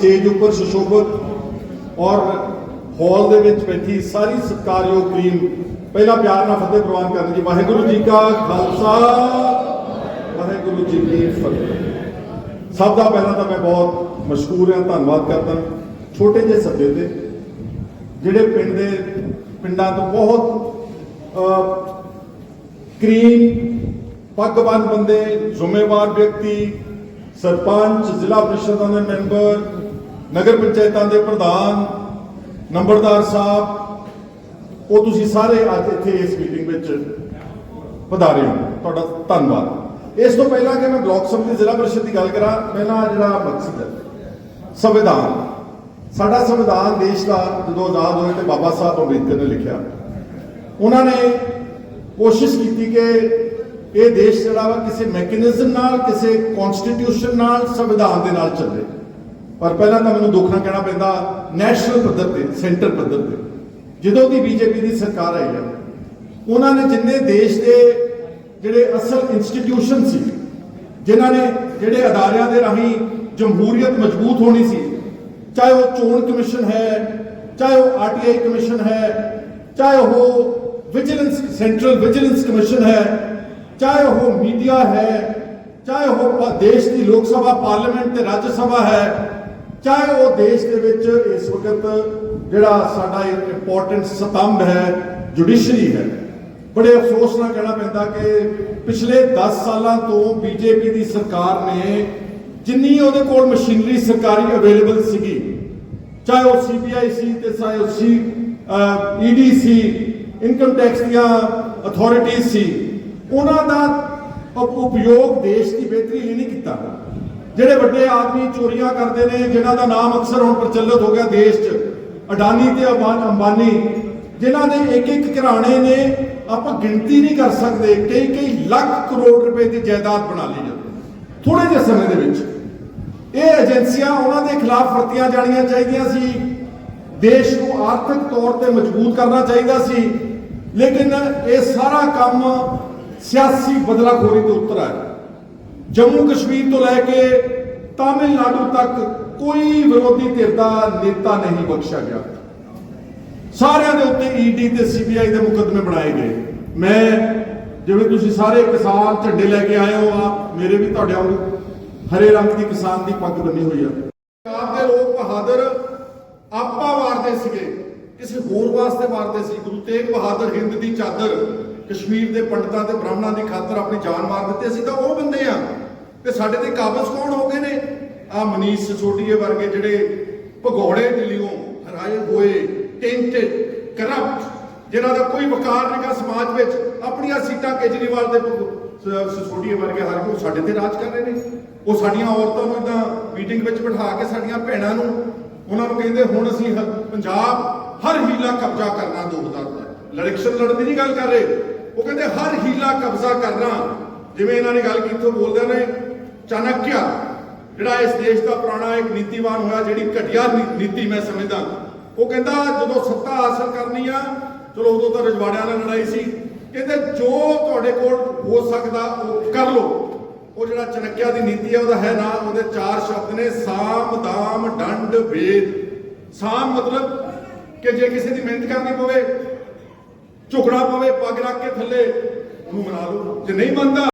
Stage ਉੱਪਰ ਸੁਸ਼ੋਭਿਤ ਔਰ ਹਾਲ ਦੇ ਵਿੱਚ ਬੈਠੀ ਸਾਰੀ ਸਤਿਕਾਰਯੋਗ ਟੀਮ ਪਹਿਲਾ ਪਿਆਰ ਨਾਲ ਫਤਿਹ ਪ੍ਰਵਾਨ ਕਰਨ ਜੀ ਵਾਹਿਗੁਰੂ ਜੀ ਕਾ ਖਾਲਸਾ ਵਾਹਿਗੁਰੂ ਜੀ ਕੀ ਫਤਿਹ। ਸਭ ਦਾ ਪਹਿਲਾਂ ਤਾਂ ਮੈਂ ਬਹੁਤ ਮਸ਼ਕੂਰ ਹਾਂ ਧੰਨਵਾਦ ਕਰਦਾ ਛੋਟੇ ਜਿਹੇ ਸੱਦੇ ਤੇ ਜਿਹੜੇ ਪਿੰਡ ਦੇ ਪਿੰਡਾਂ ਤੋਂ ਬਹੁਤ ਅਹ, ਕਰੀਮ ਪੱਗਬੰਦ ਬੰਦੇ ਜ਼ਿੰਮੇਵਾਰ ਵਿਅਕਤੀ ਸਰਪੰਚ ਜ਼ਿਲ੍ਹਾ ਪ੍ਰੀਸ਼ਦਾਂ ਦੇ ਮੈਂਬਰ ਨਗਰ ਪੰਚਾਇਤਾਂ ਦੇ ਪ੍ਰਧਾਨ, ਨੰਬਰਦਾਰ ਸਾਹਿਬ, ਉਹ ਤੁਸੀਂ ਸਾਰੇ ਅੱਜ ਇੱਥੇ ਇਸ ਮੀਟਿੰਗ ਵਿੱਚ ਪਧਾਰੇ ਹੋ। ਤੁਹਾਡਾ ਧੰਨਵਾਦ। ਇਸ ਤੋਂ ਪਹਿਲਾਂ ਕਿ ਮੈਂ ਬਲਾਕ ਸਮਿਤੀ ਜ਼ਿਲ੍ਹਾ ਪਰਿਸ਼ਦ ਦੀ ਗੱਲ ਕਰਾਂ, ਪਹਿਲਾਂ ਜਿਹੜਾ ਮਕਸਦ ਹੈ, ਸੰਵਿਧਾਨ। ਸਾਡਾ ਸੰਵਿਧਾਨ ਦੇਸ਼ ਦਾ ਜਦੋਂ ਆਜ਼ਾਦ ਹੋਇਆ ਤੇ ਬਾਬਾ ਸਾਹਿਬ ਅੰਬੇਦਕਰ ਨੇ ਲਿਖਿਆ। ਉਹਨਾਂ ਨੇ ਕੋਸ਼ਿਸ਼ ਕੀਤੀ ਕਿ ਇਹ ਦੇਸ਼ ਜਿਹੜਾ ਵਾ ਕਿਸੇ ਮੈਕੈਨਿਜ਼ਮ ਨਾਲ, ਕਿਸੇ ਕਨਸਟੀਟਿਊਸ਼ਨ ਨਾਲ ਸੰਵਿਧਾਨ ਦੇ ਨਾਲ ਚੱਲੇ। ਔਰ ਪਹਿਲਾਂ ਤਾਂ ਮੈਨੂੰ ਦੁੱਖ ਨਾਲ ਕਹਿਣਾ ਪੈਂਦਾ ਨੈਸ਼ਨਲ ਪੱਧਰ ਤੇ ਸੈਂਟਰ ਪੱਧਰ ਤੇ ਜਦੋਂ ਦੀ ਬੀਜੇਪੀ ਦੀ ਸਰਕਾਰ ਆਈ ਹੈ, ਉਹਨਾਂ ਨੇ ਜਿੰਨੇ ਦੇਸ਼ ਦੇ ਜਿਹੜੇ ਅਸਲ ਇੰਸਟੀਟਿਊਸ਼ਨ ਸੀ, ਜਿਨ੍ਹਾਂ ਨੇ ਜਿਹੜੇ ਅਦਾਰਿਆਂ ਦੇ ਰਾਹੀਂ ਜਮਹੂਰੀਅਤ ਮਜ਼ਬੂਤ ਹੋਣੀ ਸੀ, ਚਾਹੇ ਉਹ ਚੋਣ ਕਮਿਸ਼ਨ ਹੈ, ਚਾਹੇ ਉਹ ਆਰਟੀਆਈ ਕਮਿਸ਼ਨ ਹੈ, ਚਾਹੇ ਉਹ ਵਿਜੀਲੈਂਸ ਸੈਂਟਰਲ ਵਿਜੀਲੈਂਸ ਕਮਿਸ਼ਨ ਹੈ, ਚਾਹੇ ਉਹ ਮੀਡੀਆ ਹੈ, ਚਾਹੇ ਉਹ ਦੇਸ਼ ਦੀ ਲੋਕ ਸਭਾ, ਪਾਰਲੀਮੈਂਟ ਤੇ ਰਾਜ ਸਭਾ ਹੈ ਚਾਹੇ ਉਹ ਦੇਸ਼ ਦੇ ਵਿੱਚ ਇਸ ਵਕਤ ਜਿਹੜਾ ਸਾਡਾ ਇੰਪੋਰਟੈਂਟ ਸਤੰਭ ਹੈ ਜੁਡੀਸ਼ਰੀ ਹੈ। ਬੜੇ ਅਫਸੋਸ ਨਾਲ ਕਹਿਣਾ ਪੈਂਦਾ ਕਿ ਪਿਛਲੇ 10 ਸਾਲਾਂ ਤੋਂ ਬੀਜੇਪੀ ਦੀ ਸਰਕਾਰ ਨੇ ਜਿੰਨੀ ਉਹਦੇ ਕੋਲ ਮਸ਼ੀਨਰੀ ਸਰਕਾਰੀ ਅਵੇਲੇਬਲ ਸੀਗੀ, ਚਾਹੇ ਉਹ ਸੀਬੀਆਈ ਸੀ ਤੇ ਚਾਹੇ ਉਹ ਸੀ ਈਡੀ ਸੀ ਇਨਕਮ ਟੈਕਸ ਦੀਆਂ ਅਥਾਰਟੀਆਂ ਸੀ, ਉਹਨਾਂ ਦਾ ਉਪਯੋਗ ਦੇਸ਼ ਦੀ ਬਿਹਤਰੀ ਲਈ ਨਹੀਂ ਕੀਤਾ। ਜਿਹੜੇ ਵੱਡੇ ਆਦਮੀ ਚੋਰੀਆਂ ਕਰਦੇ ਨੇ, ਜਿਨ੍ਹਾਂ ਦਾ ਨਾਮ ਅਕਸਰ ਹੁਣ ਪ੍ਰਚਲਿਤ ਹੋ ਗਿਆ ਦੇਸ਼ 'ਚ, ਅਡਾਨੀ ਤੇ ਅਬਾਨ- ਅੰਬਾਨੀ, ਜਿਨ੍ਹਾਂ ਦੇ ਇੱਕ ਇੱਕ ਘਰਾਣੇ ਨੇ, ਆਪਾਂ ਗਿਣਤੀ ਨਹੀਂ ਕਰ ਸਕਦੇ ਕਈ ਕਈ ਲੱਖ ਕਰੋੜ ਰੁਪਏ ਦੀ ਜਾਇਦਾਦ ਬਣਾ ਲਈ ਜਾਂਦੀ ਥੋੜੇ ਜਿਹੇ ਸਮੇਂ ਦੇ ਵਿੱਚ, ਇਹ ਏਜੰਸੀਆਂ ਉਹਨਾਂ ਦੇ ਖਿਲਾਫ ਵਰਤੀਆਂ ਜਾਣੀਆਂ ਚਾਹੀਦੀਆਂ ਸੀ। ਦੇਸ਼ ਨੂੰ ਆਰਥਿਕ ਤੌਰ ਤੇ ਮਜ਼ਬੂਤ ਕਰਨਾ ਚਾਹੀਦਾ ਸੀ। ਲੇਕਿਨ ਇਹ ਸਾਰਾ ਕੰਮ ਸਿਆਸੀ ਬਦਲਾਖੋਰੀ ਤੋਂ ਉੱਤਰ ਆਇਆ। ਜੰਮੂ ਕਸ਼ਮੀਰ ਤੋਂ ਲੈ ਕੇ ਤਾਮਿਲਨਾਡੂ ਤੱਕ ਕੋਈ ਵਿਰੋਧੀ ਧਿਰ ਦਾ ਨੇਤਾ ਨਹੀਂ ਬਖਸ਼ਿਆ ਗਿਆ। ਸਾਰਿਆਂ ਦੇ ਉੱਤੇ ਈਡੀ ਤੇ ਸੀਬੀਆਈ ਦੇ ਮੁਕੱਦਮੇ ਬਣਾਏ ਗਏ। ਮੈਂ ਜਿਵੇਂ ਤੁਸੀਂ ਸਾਰੇ ਕਿਸਾਨ ਝੰਡੇ ਲੈ ਕੇ ਆਏ ਹੋ ਆ ਮੇਰੇ ਵੀ ਤੁਹਾਡੇ ਵਾਂਗੂ ਹਰੇ ਰੰਗ ਦੀ ਕਿਸਾਨ ਦੀ ਪੱਗ ਬੰਨੀ ਹੋਈ ਆ। ਪੰਜਾਬ ਦੇ ਲੋਕ ਬਹਾਦਰ ਆਪਾ ਵਾਰਦੇ ਸੀਗੇ, ਕਿਸੇ ਹੋਰ ਵਾਸਤੇ ਵਾਰਦੇ ਸੀ। ਗੁਰੂ ਤੇਗ ਬਹਾਦਰ ਹਿੰਦ ਦੀ ਚਾਦਰ ਕਸ਼ਮੀਰ ਦੇ ਪੰਡਤਾਂ ਤੇ ਬ੍ਰਾਹਮਣਾਂ ਦੀ ਖਾਤਰ ਆਪਣੀ ਜਾਨ ਮਾਰ ਦਿੱਤੀ। ਅਸੀਂ ਤਾਂ ਉਹ ਬੰਦੇ ਆ। ਤੇ ਸਾਡੇ ਤੇ ਕਾਬਜ਼ ਕੌਣ ਹੋ ਗਏ ਨੇ? ਆ ਮਨੀਸ਼ ਸਿਸੋਦੀਏ ਵਰਗੇ ਜਿਹੜੇ ਭਗੌੜੇ ਦਿੱਲੀੋਂ ਹਰਾਏ ਹੋਏ ਟੈਂਟਡ ਕਰਪਟ ਜਿਨ੍ਹਾਂ ਦਾ ਕੋਈ ਵਕਾਰ ਨਹੀਂਗਾ ਸਮਾਜ ਵਿੱਚ, ਆਪਣੀਆਂ ਸੀਟਾਂ ਕੇਜਰੀਵਾਲ ਦੇ ਭਗ- ਸਿਸੋਦੀਏ ਵਰਗੇ ਹਰ ਕੋ ਸਾਡੇ ਤੇ ਰਾਜ ਕਰ ਰਹੇ ਨੇ। ਉਹ ਸਾਡੀਆਂ ਔਰਤਾਂ ਨੂੰ ਇਦਾਂ ਮੀਟਿੰਗ ਵਿੱਚ ਬਿਠਾ ਕੇ ਸਾਡੀਆਂ ਭੈਣਾਂ ਨੂੰ, ਉਹਨਾਂ ਨੂੰ ਕਹਿੰਦੇ, ਹੁਣ ਅਸੀਂ ਹ- ਪੰਜਾਬ ਹਰ ਹੀਲਾ ਕਬਜ਼ਾ ਕਰਨਾ 2000 ਦਾ। ਇਲੈਕਸ਼ਨ ਲੜਨ ਦੀ ਨਹੀਂ ਗੱਲ ਕਰ ਰਹੇ। ਉਹ ਕਹਿੰਦੇ, ਹਰ ਹੀਲਾ ਕਬਜ਼ਾ ਕਰਨਾ। ਜਿਵੇਂ ਇਹਨਾਂ ਨੇ ਗੱਲ ਕੀਤੀ, ਉਹ ਬੋਲਦੇ ਨੇ ਚਾਣਕਿਆ ਜਿਹੜਾ ਇਸ ਦੇਸ਼ ਦਾ ਪੁਰਾਣਾ ਇੱਕ ਨੀਤੀਵਾਨ ਹੋਇਆ, ਜਿਹੜੀ ਘਟੀਆ ਨੀਤੀ ਮੈਂ ਸਮਝਦਾ। ਉਹ ਕਹਿੰਦਾ, ਜਦੋਂ ਸੱਤਾ ਹਾਸਲ ਕਰਨੀ ਆ, ਚਲੋ ਉਦੋਂ ਤਾਂ ਰਜਵਾੜਿਆਂ ਨਾਲ ਲੜਾਈ ਸੀ। ਕਹਿੰਦੇ, ਜੋ ਤੁਹਾਡੇ ਕੋਲ ਹੋ ਸਕਦਾ, ਉਹ ਕਰ ਲਓ। ਉਹ ਜਿਹੜਾ ਚਣਕਿਆ ਦੀ ਨੀਤੀ ਹੈ ਉਹਦਾ ਹੈ ਨਾ, ਉਹਦੇ ਚਾਰ ਸ਼ਬਦ ਨੇ, ਸਾਮ, ਦਾਮ, ਡੰਡ, ਵੇਦ। ਸਾਮ ਮਤਲਬ ਕਿ ਜੇ ਕਿਸੇ ਦੀ ਮਿਹਨਤ ਕਰਨੀ ਪਵੇ ਝੁਕਣਾ ਪਵੇ ਪੱਗ ਰੱਖ ਕੇ ਥੱਲੇ ਉਹਨੂੰ ਮਨਾ ਲਓ। ਜੇ ਨਹੀਂ ਮੰਨਦਾ